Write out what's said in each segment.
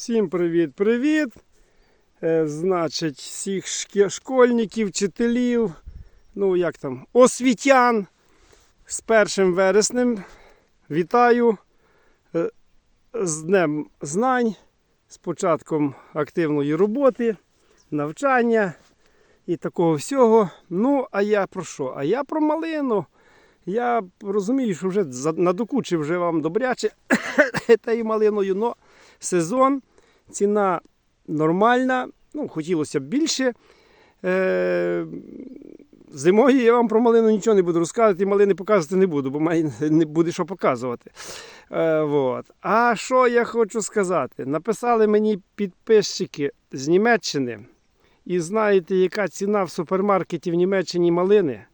Всім привіт-привіт. Е, значить, всіх школьників, вчителів, ну як там, освітян з 1 вереснем. Вітаю е, з Днем Знань, з початком активної роботи, навчання і такого всього. Ну, а я про що? А я про малину. Я розумію, що вже надокучив вже вам добряче та й малиною, но сезон, ціна нормальна, ну, хотілося б більше. Е, зимою я вам про малину нічого не буду розказувати, і малини показувати не буду, бо має не буде що показувати. Е, вот. А що я хочу сказати? Написали мені підписчики з Німеччини. І знаєте, яка ціна в супермаркеті в Німеччині малини?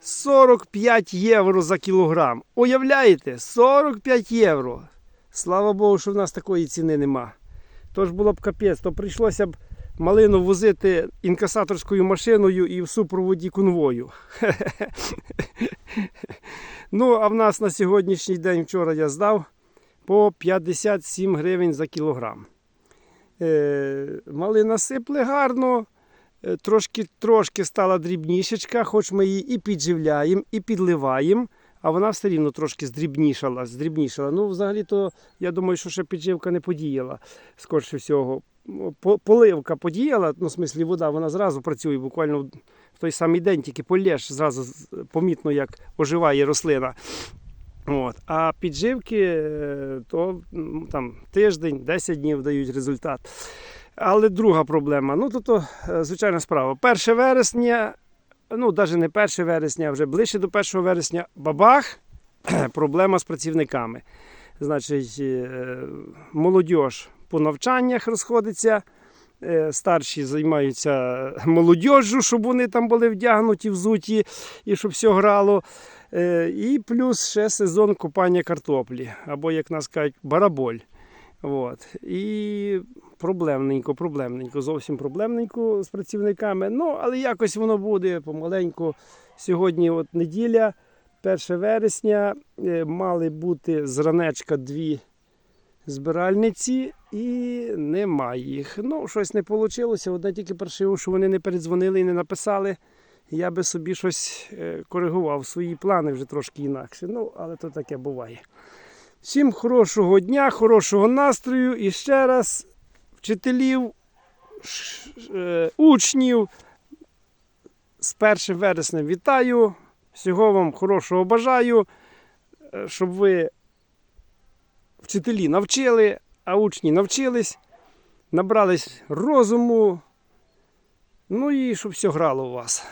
45 євро за кілограм. Уявляєте? 45 євро. Слава Богу, що в нас такої ціни нема. Тож було б капець, то прийшлося б малину возити інкасаторською машиною і в супроводі конвою. ну, а в нас на сьогоднішній день вчора я здав по 57 гривень за кілограм. Е, малина сипле гарно. Е, Трошки, трошки стала дрібнішечка, хоч ми її і підживляємо, і підливаємо, а вона все рівно трошки здрібнішала. здрібнішала. Ну, взагалі-то, я думаю, що ще підживка не подіяла, скорше всього. Ну, Поливка подіяла, ну, в смислі вода, вона зразу працює, буквально в той самий день, тільки полєш, зразу помітно, як оживає рослина. От. А підживки, е, то там, тиждень, 10 днів дають результат. Але друга проблема. Ну, то, то е, звичайна справа. 1 вересня, ну, навіть не 1 вересня, а вже ближче до 1 вересня, бабах, проблема з працівниками. Значить, е, молодь по навчаннях розходиться. е, Старші займаються молодіжжю, щоб вони там були вдягнуті, взуті і щоб все грало. Е, І плюс ще сезон купання картоплі, або, як нас кажуть, бараболь. От. І проблемненько, проблемненько, зовсім проблемненько з працівниками. Ну, але якось воно буде помаленьку. Сьогодні от неділя, 1 вересня, е, мали бути з ранечка дві збиральниці і немає їх. Ну, щось не вийшло. Одне тільки паршиво, що вони не передзвонили і не написали. Я би собі щось е, коригував свої плани вже трошки інакше. Ну, але то таке буває. Всім хорошого дня, хорошого настрою і ще раз вчителів, е, учнів з 1 вересня вітаю. Всього вам хорошого бажаю, е, щоб ви вчителі навчили, а учні навчились, набрались розуму. Ну і щоб все грало у вас.